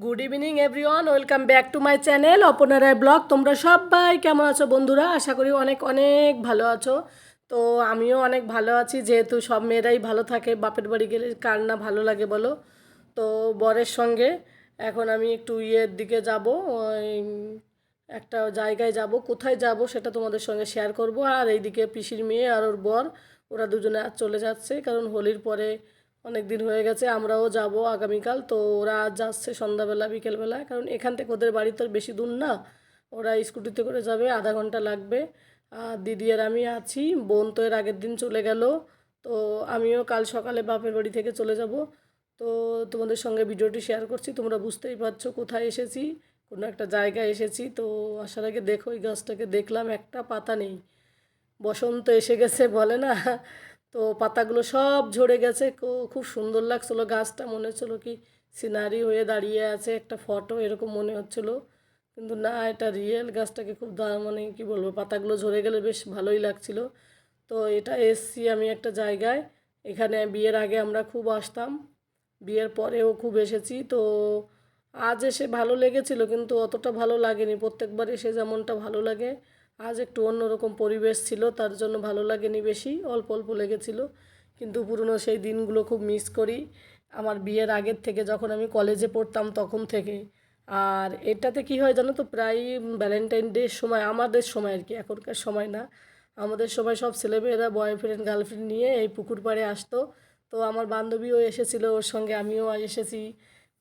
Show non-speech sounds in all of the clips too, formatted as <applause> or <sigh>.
Good evening everyone welcome back to my channel অপনারায় blog তোমরা সবাই কেমন আছো বন্ধুরা আশা করি অনেক অনেক ভালো আছো তো আমিও অনেক ভালো আছি যেহেতু সব মেয়েরাই ভালো থাকে বাপের বাড়ি গেলে কার না ভালো লাগে বলো তো বরের সঙ্গে এখন আমি একটু ইয়ের দিকে যাব একটা জায়গায় যাব কোথায় যাব সেটা তোমাদের সঙ্গে শেয়ার করব আর এইদিকে পিসির মেয়ে আর ওর বর ওরা দুজনে আজ চলে যাচ্ছে কারণ হোলির পরে অনেক দিন হয়ে গেছে, আমরাও যাব আগামীকাল। তো ওরা আজ যাচ্ছে সন্ধ্যাবেলা, বিকেলবেলা। কারণ এখান থেকে ওদের বাড়ি তো বেশি দূর না। ওরা স্কুটিতে করে যাবে, আধা ঘণ্টা লাগবে। আর দিদি আর আমি আছি। বোন তো এর আগের দিন চলে গেল। তো আমিও কাল সকালে বাপের বাড়ি থেকে চলে যাব। তো তোমাদের সঙ্গে ভিডিওটি শেয়ার করছি। তোমরা বুঝতেই পারছ কোথায় এসেছি, কোনো একটা জায়গায় এসেছি। তো আসার আগে দেখো, এই গাছটাকে দেখলাম, একটা পাতা নেই। বসন্ত এসে গেছে বলে না? তো পাতাগুলো সব ঝরে গেছে। খুব সুন্দর লাগছিল গাছটা। মনে হচ্ছিল কি সিনারি হয়ে দাঁড়িয়ে আছে, একটা ফটো এরকম মনে হচ্ছিল। কিন্তু না, এটা রিয়েল গাছটাকে খুব দা মানে কী বলব, পাতাগুলো ঝরে গেলে বেশ ভালোই লাগছিল। তো এটা এসছি আমি একটা জায়গায়। এখানে বিয়ের আগে আমরা খুব আসতাম। বিয়ের পরেও খুব এসেছি। তো আজ এসে ভালো লেগেছিল, কিন্তু অতটা ভালো লাগেনি। প্রত্যেকবার এসে যেমনটা ভালো লাগে আজ একটু অন্যরকম পরিবেশ ছিল, তার জন্য ভালো লাগেনি বেশি, অল্প অল্প লেগেছিল। কিন্তু পুরনো সেই দিনগুলো খুব মিস করি। আমার বিয়ের আগের থেকে যখন আমি কলেজে পড়তাম তখন থেকে। আর এটাতে কি হয় জানো তো, প্রায় ভ্যালেন্টাইন ডের সময়, আমাদের সময় আর কি, এখনকার সময় না। আমাদের সময় সব ছেলেমেয়েরা বয়ফ্রেন্ড গার্লফ্রেন্ড নিয়ে এই পুকুর পাড়ে আসতো। তো আমার বান্ধবীও এসেছিল, ওর সঙ্গে আমিও এসেছি।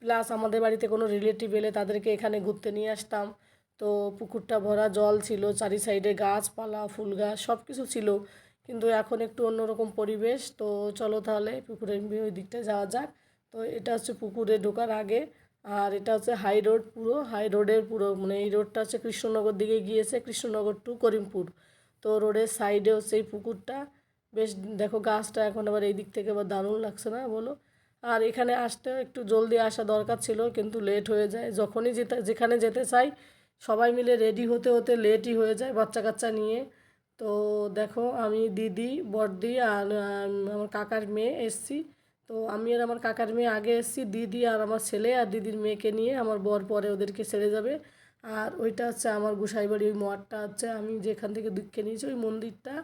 প্লাস আমাদের বাড়িতে কোনো রিলেটিভ এলে তাদেরকে এখানে ঘুরতে নিয়ে আসতাম। তো পুকুরটা ভরা জল ছিল চারি সাইডে গাছপালা, ফুল গাছ সব কিছু ছিল। কিন্তু এখন একটু অন্যরকম পরিবেশ, তো চলো তাহলে পুকুরের ওই দিকটা যাওয়া যাক। তো এটা হচ্ছে পুকুরে ঢোকার আগে, আর এটা হচ্ছে হাই রোড পুরো। হাই রোডের পুরো মানে এই রোডটা হচ্ছে কৃষ্ণনগর দিকে গিয়েছে, কৃষ্ণনগর টু করিমপুর। তো রোডের সাইডে হচ্ছে এই পুকুরটা। বেশ দেখো গাছটা এখন আবার এই দিক থেকে আবার দারুণ লাগছে না বলো? আর এখানে আসতে একটু জলদি আসা দরকার ছিল, কিন্তু লেট হয়ে যায়। যখনই যেতে, যেখানে যেতে চাই সবাই মিলে রেডি হতে হতে লেটই হয়ে যায় বাচ্চা কাচ্চা নিয়ে। তো দেখো, আমি দিদি, বড়দি আর আমার কাকার মেয়ে এসছি। তো আমি আর আমার কাকার মেয়ে আগে এসছি, দিদি আর আমার ছেলে আর দিদির মেয়েকে নিয়ে। আমার বর পরে ওদেরকে ছেড়ে যাবে। আর ওইটা হচ্ছে আমার গোসাই বাড়ি ওই মঠটা হচ্ছে, আমি যেখান থেকে দীক্ষা নিয়েছি ওই মন্দিরটা।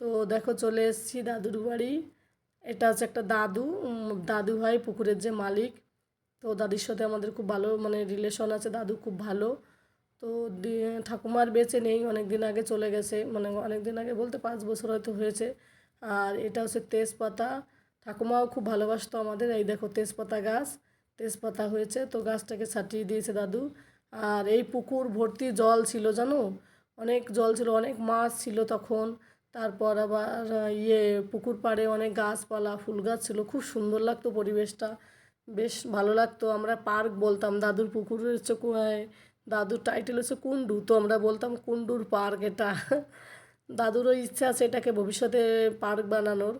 তো দেখো, চলে এসেছি দাদুর বাড়ি। এটা হচ্ছে একটা দাদু দাদু হয় পুকুরের যে মালিক। তো দাদির সাথে আমাদের খুব ভালো মানে রিলেশন আছে, দাদু খুব ভালো। তো ঠাকুমার বেঁচে নেই অনেক দিন আগে চলে গেছে মানে অনেক দিন আগে বলতে পাঁচ বছর হয়তো হয়েছে। আর এটা হচ্ছে তেজপাতা। ঠাকুমাও খুব ভালোবাসতো আমাদের এই দেখো তেজপাতা গাছ। তেজপাতা হয়েছে তো গাছটাকে ছাটিয়ে দিয়েছে দাদু। আর এই পুকুর ভর্তি জল ছিল জানো? অনেক জল ছিল অনেক মাছ ছিল তখন। তারপর আবার ইয়ে পুকুর পাড়ে অনেক গাছপালা ফুল গাছ ছিল। খুব সুন্দর লাগতো পরিবেশটা। বেশ ভালো লাগতো। আমরা পার্ক বলতাম দাদুর পুকুরের আহ, দাদুর টাইটেল হচ্ছে কুন্ডু তো আমরা বলতাম কুন্ডুর পার্ক এটা। দাদুরও ইচ্ছা আছে এটাকে ভবিষ্যতে পার্ক বানানোর।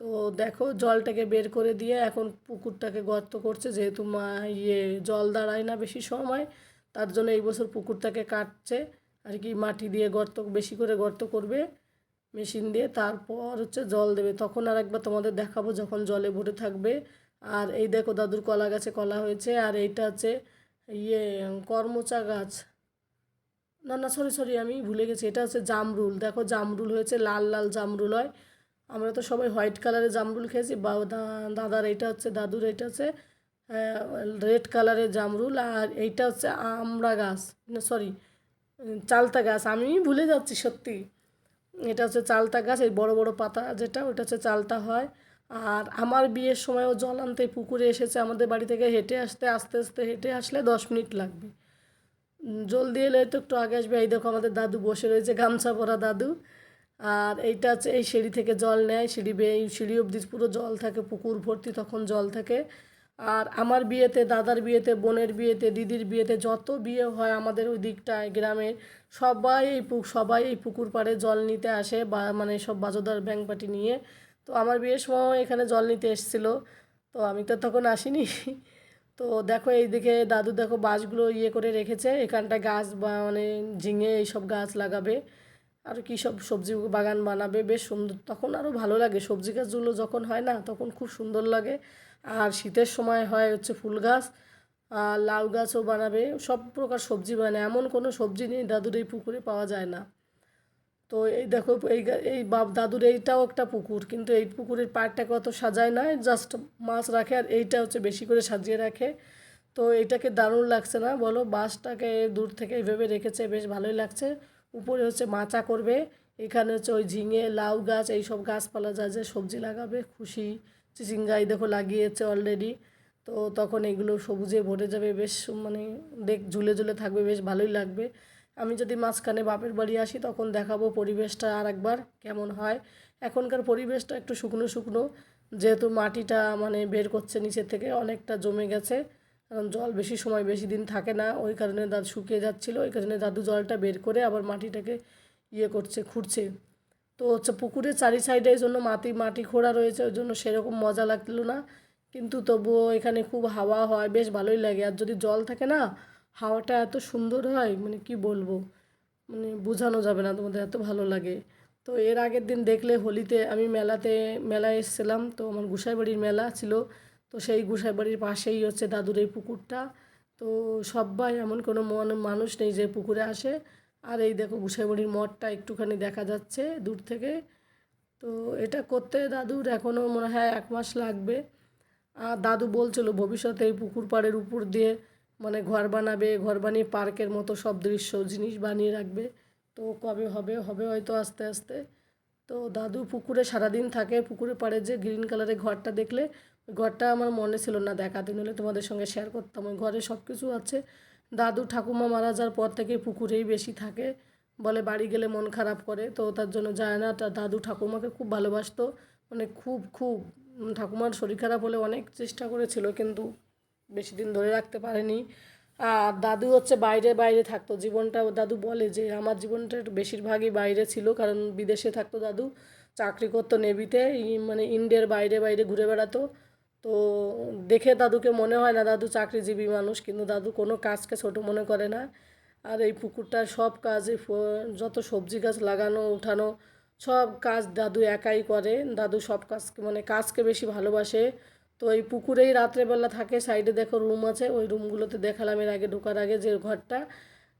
তো দেখো, জলটাকে বের করে দিয়ে এখন পুকুরটাকে গর্ত করছে, যেহেতু মা ইয়ে জল দাঁড়ায় না বেশি সময়, তার জন্য এই বছর পুকুরটাকে কাটছে। আর কি, মাটি দিয়ে গর্ত, বেশি করে গর্ত করবে, মেশিন দিয়ে, তারপর হচ্ছে জল দেবে। তখন আর একবার তোমাদের দেখাবো যখন জলে ভরে থাকবে। আর এই দেখো, দাদুর কলা গাছে কলা হয়েছে, আর এইটা হচ্ছে ইয়ে করমচা গাছ। না না সরি সরি আমি ভুলে গেছি। এটা হচ্ছে জামরুল। দেখো, জামরুল হয়েছে, লাল লাল জামরুল হয়। আমরা তো সবাই হোয়াইট কালারের জামরুল খেয়েছি। বা দাদার এইটা হচ্ছে, দাদুর এইটা হচ্ছে রেড কালারের জামরুল। আর এইটা হচ্ছে আমড়া গাছ। না সরি চালতা গাছ। আমি ভুলে যাচ্ছি, সত্যি। এটা হচ্ছে চালতা গাছ, এই বড় বড় পাতা যেটা ওটা হচ্ছে চালতা হয়। আর আমার বিয়ের সময়ও জল আনতে পুকুরে এসেছে আমাদের বাড়ি থেকে হেঁটে আসতে, আস্তে আস্তে হেঁটে আসলে দশ মিনিট লাগবে। জলদি এলে তো একটু আগে আসবে। এই দেখো আমাদের দাদু বসে রয়েছে, গামছা পরা দাদু। আর এইটা হচ্ছে এই সিঁড়ি থেকে জল নেয়, সিঁড়ি বেয়ে, সিঁড়ি অবধি পুরো জল থাকে, পুকুর ভর্তি তখন জল থাকে। আর আমার বিয়েতে, দাদার বিয়েতে, বোনের বিয়েতে, দিদির বিয়েতে যত বিয়ে হয় আমাদের ওই দিকটায় গ্রামের সবাই এই পুক সবাই এই পুকুর পাড়ে জল নিতে আসে বা মানে সব বাজোদার ব্যাংক পাটি নিয়ে। তো আমার বিয়ের সময় এখানে জল নিতে এসেছিল। তো আমি তো তখন আসিনি। <laughs> তো দেখো এইদিকে দাদু দেখো বাঁশগুলো ইয়ে করে রেখেছে। এখানটায় গাছ বা মানে ঝিঙে এইসব গাছ লাগাবে। আর কী সব সবজি বাগান বানাবে। বেশ সুন্দর। তখন আরও ভালো লাগে। সবজি গাছগুলো যখন হয় না, তখন খুব সুন্দর লাগে। আর শীতের সময় হয় হচ্ছে ফুল গাছ। আর লাউ গাছও বানাবে। সব প্রকার সবজি বানায়। এমন কোনো সবজি নেই দাদুর এই পুকুরে পাওয়া যায় না। তো এই দেখো, এই এই বাপ দাদুর এইটাও একটা পুকুর, কিন্তু এই পুকুরের পাড়টাকে অত সাজায় না জাস্ট মাছ রাখে আর এইটা হচ্ছে বেশি করে সাজিয়ে রাখে। তো এইটাকে দারুণ লাগছে না, বলো? বাঁশটাকে দূর থেকে এইভাবে রেখেছে, বেশ ভালোই লাগছে। উপরে হচ্ছে মাচা করবে, এখানে হচ্ছে ওই ঝিঙে, লাউ গাছ, এইসব গাছপালা যা যে সবজি লাগাবে, খুশি, চিচিঙ্গাই দেখো লাগিয়েছে অলরেডি তো তখন এগুলো সবুজে ভরে যাবে, বেশ মানে দেখ, ঝুলে ঝুলে থাকবে, বেশ ভালোই লাগবে। আমি যদি মাঝখানে বাপের বাড়ি আসি, তখন দেখাবো পরিবেশটা আর একবার কেমন হয়। এখনকার পরিবেশটা একটু শুকনো শুকনো, যেহেতু মাটিটা মানে বের করছে নিচের থেকে, অনেকটা জমে গেছে। কারণ জল বেশি সময় বেশি দিন থাকে না, ওই কারণে দাদু শুকিয়ে যাচ্ছিল, ওই কারণে দাদু জলটা বের করে আবার মাটিটাকে ইয়ে করছে, খুঁড়ছে। তো হচ্ছে পুকুরের চারি সাইডে এই জন্য মাটি মাটি খোঁড়া রয়েছে, ওই জন্য সেরকম মজা লাগল না। কিন্তু তবুও এখানে খুব হাওয়া হয়, বেশ ভালোই লাগে। আর যদি জল থাকে না হাওয়াটা এত সুন্দর হয় মানে কি বলব? মানে বোঝানো যাবে না তোমাদের, এত ভালো লাগে। তো এর আগের দিন দেখলে হোলিতে আমি মেলাতে, মেলায় এসেছিলাম, তো আমার গুসাইবাড়ির মেলা ছিল। তো সেই গুসাইবাড়ির পাশেই হচ্ছে দাদুর এই পুকুরটা। তো সবাই এমন কোনো মন, মানুষ নেই যে পুকুরে আসে। আর এই দেখো গুসাইবাড়ির মঠটা একটুখানি দেখা যাচ্ছে দূর থেকে। তো এটা করতে দাদুর এখনও মনে হয় এক মাস লাগবে। আর দাদু বলছিল ভবিষ্যতে এই পুকুর পাড়ের উপর দিয়ে মানে ঘর বানাবে, ঘর বানিয়ে পার্কের মতো সব দৃশ্য, জিনিস বানিয়ে রাখবে। তো কবে হবে? হবে হয়তো আস্তে আস্তে। তো দাদু পুকুরে সারাদিন থাকে পুকুরে পাড়ে যে গ্রিন কালারের ঘরটা দেখলে ঘরটা আমার মনে ছিল না দেখাতে, নইলে তোমাদের সঙ্গে শেয়ার করতাম। ওই ঘরে সব কিছু আছে। দাদু ঠাকুমা মারা যাওয়ার পর থেকে পুকুরেই বেশি থাকে। বলে বাড়ি গেলে মন খারাপ করে, তো তার জন্য যায় না। তার দাদু ঠাকুমাকে খুব ভালোবাসতো। মানে খুব খুব, ঠাকুমার শরীর খারাপ হলে অনেক চেষ্টা করেছিল, কিন্তু বেশি দিন ধরে রাখতে পারেনি। আর দাদু হচ্ছে বাইরে বাইরে থাকতো। জীবনটা দাদু বলে যে আমার জীবনটা একটু বেশিরভাগই বাইরে ছিল, কারণ বিদেশে থাকতো দাদু। চাকরি করতো নেভিতে মানে ইন্ডিয়ার বাইরে বাইরে ঘুরে বেড়াতো। তো দেখে দাদুকে মনে হয় না দাদু চাকরিজীবী মানুষ, কিন্তু দাদু কোনো কাজকে ছোট মনে করে না। আর এই পুকুরটার সব কাজ যত সবজি গাছ লাগানো, উঠানো, সব কাজ দাদু একাই করে। দাদু সব কাজকে মানে কাজকে বেশি ভালোবাসে। তো এই পুকুরেই রাত্রেবেলা থাকে সাইডে দেখো রুম আছে, ওই রুমগুলোতে দেখালাম এর আগে, ঢোকার আগে যে ঘরটা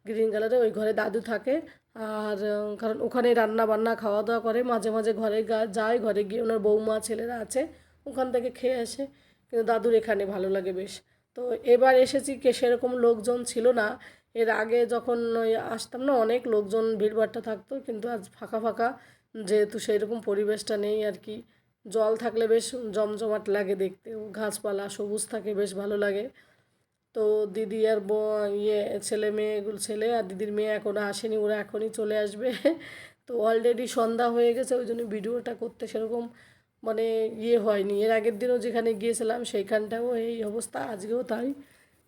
গ্রিন কালারে ওই ঘরে দাদু থাকে। আর কারণ ওখানে রান্না বান্না খাওয়া দাওয়া করে, মাঝে মাঝে ঘরে যায়, ঘরে গিয়ে ওনার বৌমা, ছেলেরা আছে, ওখান থেকে খেয়ে আসে। কিন্তু দাদুর এখানে ভালো লাগে বেশ। তো এবার এসেছি কে, সেরকম লোকজন ছিল না। এর আগে যখন আসতাম না, অনেক লোকজন, ভিড়ভাট্টা থাকতো, কিন্তু আজ ফাঁকা ফাঁকা, যেহেতু সেই রকম পরিবেশটা নেই আর কি। জল থাকলে বেশ জমজমাট লাগে দেখতে, গাছপালা সবুজ থাকে, বেশ ভালো লাগে। তো দিদি আর ব- ইয়ে ছেলে মেয়েগুলো ছেলে আর দিদির মেয়ে এখনও আসেনি, ওরা এখনই চলে আসবে। <laughs> তো অলরেডি সন্ধ্যা হয়ে গেছে, ওই জন্য ভিডিওটা করতে সেরকম মানে ইয়ে হয়নি। এর আগের দিনও যেখানে গিয়েছিলাম, সেইখানটাও এই অবস্থা, আজকেও তাই।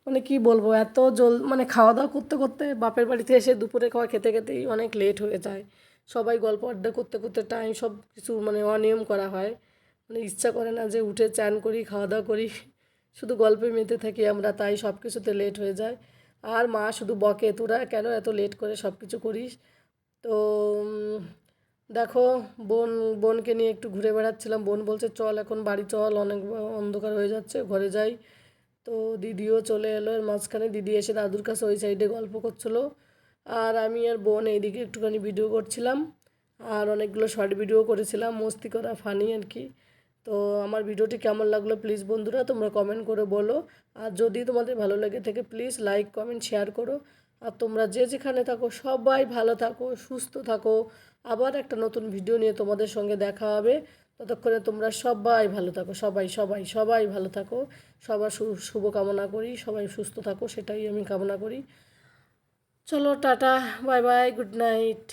মানে কি বলব, এত জল মানে খাওয়া দাওয়া করতে করতে বাপের বাড়িতে এসে দুপুরে খাওয়া খেতে খেতেই অনেক লেট হয়ে যায়। সবাই গল্প আড্ডা করতে করতে টাইম সব কিছু মানে অনিয়ম করা হয়। মানে ইচ্ছা করে না যে উঠে চান করি, খাওয়া দাওয়া করি। শুধু গল্পে মেতে থাকি আমরা তাই সব কিছুতে লেট হয়ে যায়। আর মা শুধু বকে, তোরা কেন এত লেট করে সব কিছু করিস? তো দেখো, বোন, বোনকে নিয়ে একটু ঘুরে বেড়াচ্ছিলাম। বোন বলছে, চল এখন বাড়ি, চল, অনেক অন্ধকার হয়ে যাচ্ছে, ঘরে যাই। তো দিদিও চলে এলো। এর মাঝখানে দিদি এসে দাদুর কাছে ওই সাইডে গল্প করছিল। আর আমি আর বোন এইদিকে একটুখানি ভিডিও করছিলাম, আর অনেকগুলো শর্ট ভিডিও করেছিলাম, মস্তি করা ফানি আর কি। তো আমার ভিডিওটি কেমন লাগল প্লিজ বন্ধুরা, তোমরা কমেন্ট করে বলো। আর যদি তোমাদের ভালো লেগে থেকে প্লিজ লাইক কমেন্ট শেয়ার করো। আর তোমরা যে যেখানে থাকো, সবাই ভালো থাকো, সুস্থ থাকো। আবার একটা নতুন ভিডিও নিয়ে তোমাদের সঙ্গে দেখা হবে। ততক্ষণে তোমরা সবাই ভালো থাকো, সবাই সবাই সবাই ভালো থাকো। সবার শুভ কামনা করি, সবাই সুস্থ থাকো, সেটাই আমি কামনা করি। চলো tata bye bye good night.